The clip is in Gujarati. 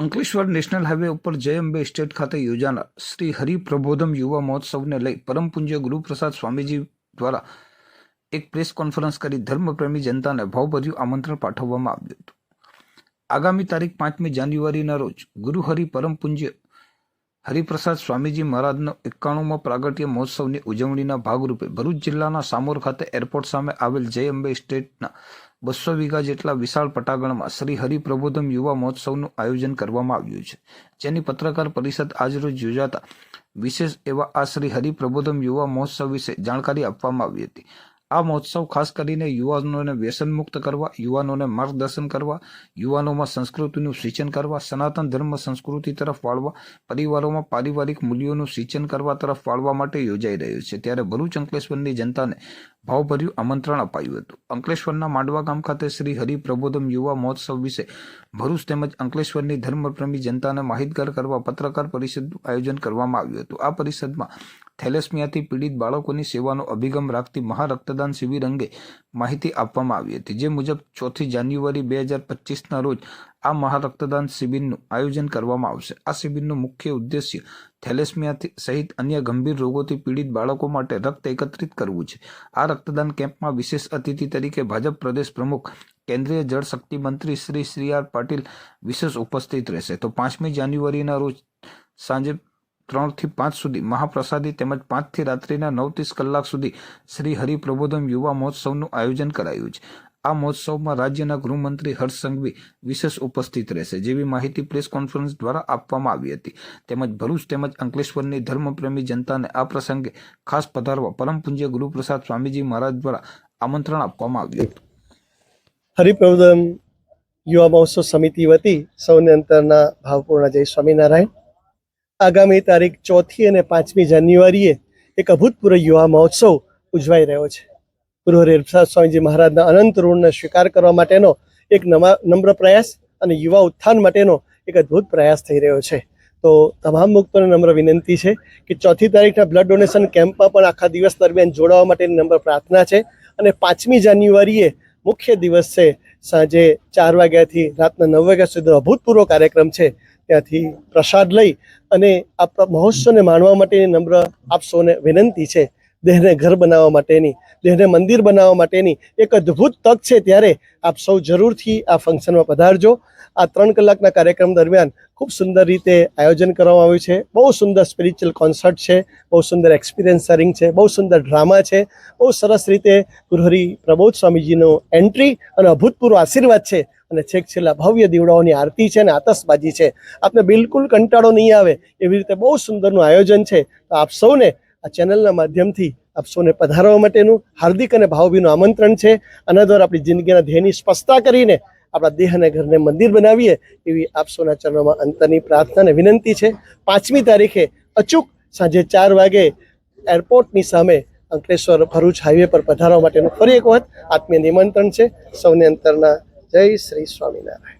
અંકલેશ્વર નેશનલ હાઈવે ઉપર જય અંબે સ્ટેટ ખાતે યોજાનાર શ્રી હરિપ્રબોધમ યુવા મહોત્સવને લઈ પરમ પૂજ્ય ગુરુપ્રસાદ સ્વામીજી દ્વારા એક પ્રેસ કોન્ફરન્સ કરી ધર્મપ્રેમી જનતાને ભાવભર્યું આમંત્રણ પાઠવવામાં આવ્યું હતું. આગામી તારીખ પાંચમી જાન્યુઆરીના રોજ ગુરુ હરિ પરમ પૂજ્ય હરિપ્રસાદ સ્વામીજી મહારાજનો એકાણુમાં પ્રાગટ્ય મહોત્સવની ઉજવણીના ભાગરૂપે ભરૂચ જિલ્લાના સામોર ખાતે એરપોર્ટ સામે આવેલ જય અંબે સ્ટેટના બસો વીઘા જેટલા વિશાળ પટાગણમાં શ્રી હરિપ્રબોધમ યુવા મહોત્સવનું આયોજન કરવામાં આવ્યું છે. જેની પત્રકાર પરિષદ આજરોજ યોજાતા. વિશેષ એવા આ શ્રી હરિપ્રબોધમ યુવા મહોત્સવ વિશે જાણકારી આપવામાં આવી હતી. આ મહોત્સવ ખાસ કરીને યુવાનોને વ્યસનમુક્ત કરવા, યુવાનોને માર્ગદર્શન કરવા, યુવાનોમાં સંસ્કૃતિનું સિંચન કરવા, સનાતન ધર્મ સંસ્કૃતિ તરફ વાળવા, પરિવારોમાં પારિવારિક મૂલ્યોનું સિંચન કરવા તરફ વાળવા માટે યોજાઈ રહ્યું છે. ત્યારે ભરૂચ અંકલેશ્વરની જનતાને ભાવભર્યું આમંત્રણ અપાયું હતું. અંકલેશ્વરના માંડવા ગામ ખાતે શ્રી હરિપ્રબોધમ યુવા મહોત્સવ વિશે ભરૂચ તેમજ અંકલેશ્વરની ધર્મપ્રેમી જનતાને માહિતગાર કરવા પત્રકાર પરિષદનું આયોજન કરવામાં આવ્યું હતું. આ પરિષદમાં થેલેસમિયાથી પીડિત બાળકોની સેવાનો અભિગમ રાખતી મહારક્તદાન શિબિર અંગે માહિતી આપવામાં આવી હતી. જે મુજબ ચોથી જાન્યુઆરી બે હજાર પચીસના રોજ આ મહારક્તદાન શિબિરનું આયોજન કરવામાં આવશે. આ શિબિરનું મુખ્ય ઉદ્દેશ્ય થેલેસમિયા સહિત અન્ય ગંભીર રોગોથી પીડિત બાળકો માટે રક્ત એકત્રિત કરવું છે. આ રક્તદાન કેમ્પમાં વિશેષ અતિથિ તરીકે ભાજપ પ્રદેશ પ્રમુખ, કેન્દ્રીય જળ શક્તિ મંત્રી શ્રી શ્રી આર પાટીલ વિશેષ ઉપસ્થિત રહેશે. તો પાંચમી જાન્યુઆરીના રોજ સાંજે ત્રણથી પાંચ સુધી મહાપ્રસાદી તેમજ પાંચથી રાત્રિના નવ ત્રીસ કલાક સુધી શ્રી હરિપ્રબોધમ યુવા મહોત્સવનું આયોજન કરાયું છે. આ મહોત્સવમાં રાજ્યના ગૃહમંત્રી હર્ષ સંઘવી વિશેષ ઉપસ્થિત રહેશે, જેવી માહિતી પ્રેસ કોન્ફરન્સ દ્વારા આપવામાં આવી હતી. તેમજ ભરૂચ તેમજ અંકલેશ્વરની ધર્મપ્રેમી જનતાને આ પ્રસંગે ખાસ પધારવા પરમપૂજ્ય ગુરુપ્રસાદ સ્વામીજી મહારાજ દ્વારા આમંત્રણ આપવામાં આવ્યું હતું. હરિપ્રવદન યુવા મહોત્સવ સમિતિ વતી સૌને અંતરના ભાવપૂર્ણ જય સ્વામિનારાયણ. આગામી તારીખ ચોથી અને પાંચમી જાન્યુઆરીએ એક અભૂતપૂર્વ યુવા મહોત્સવ ઉજવાઈ રહ્યો છે. ગુરુ હરિપ્રસાદ સ્વામીજી મહારાજના અનંત ઋણને સ્વીકાર કરવા માટેનો એક નવા નમ્ર પ્રયાસ અને યુવા ઉત્થાન માટેનો એક અદ્ભુત પ્રયાસ થઈ રહ્યો છે. તો તમામ મુક્તોને નમ્ર વિનંતી છે કે ચોથી તારીખના બ્લડ ડોનેશન કેમ્પમાં પણ આખા દિવસ દરમિયાન જોડાવા માટેની નમ્ર પ્રાર્થના છે અને પાંચમી જાન્યુઆરીએ મુખ્ય દિવસ છે સાંજે ચાર વાગ્યાથી રાતના નવ વાગ્યા સુધીનો અભૂતપૂર્વ કાર્યક્રમ છે. ત્યાંથી પ્રસાદ લઈ અને આ મહોત્સવને માણવા માટેની નમ્ર આપ વિનંતી છે. દેહને ઘર બનાવવા માટેની, દેહને મંદિર બનાવવા માટેની એક અદ્ભુત તક છે ત્યારે આપ સૌ જરૂરથી આ ફંક્શનમાં પધારજો. આ ત્રણ કલાકના કાર્યક્રમ દરમિયાન ખૂબ સુંદર રીતે આયોજન કરવામાં આવ્યું છે. બહુ સુંદર સ્પિરિચ્યુઅલ કોન્સર્ટ છે, બહુ સુંદર એક્સપિરિયન્સ શેરિંગ છે, બહુ સુંદર ડ્રામા છે, બહુ સરસ રીતે ગુરુહરી પ્રબોધ સ્વામીજીનો એન્ટ્રી અને અભૂતપૂર્વ આશીર્વાદ છે. અને છેક છેલ્લા ભવ્ય દીવડાઓની આરતી છે અને આતશબાજી છે. આપને બિલકુલ કંટાળો નહીં આવે એવી રીતે બહુ સુંદરનું આયોજન છે. તો આપ સૌને આ ચેનલના માધ્યમથી આપ સૌને પધારવા માટેનું હાર્દિક અને ભાવભીનું આમંત્રણ છે. આના દ્વારા આપણી જિંદગીના ધ્યેયની સ્પષ્ટતા કરીને આપણા દેહ અને ઘરને મંદિર બનાવીએ એવી આપ સૌના ચરણોમાં અંતરની પ્રાર્થના અને વિનંતી છે. પાંચમી તારીખે અચૂક સાંજે ચાર વાગે એરપોર્ટની સામે અંકલેશ્વર ભરૂચ હાઈવે પર પધારવા માટેનું ફરી એક વખત આત્મીય નિમંત્રણ છે. સૌને અંતરના જય શ્રી સ્વામિનારાયણ.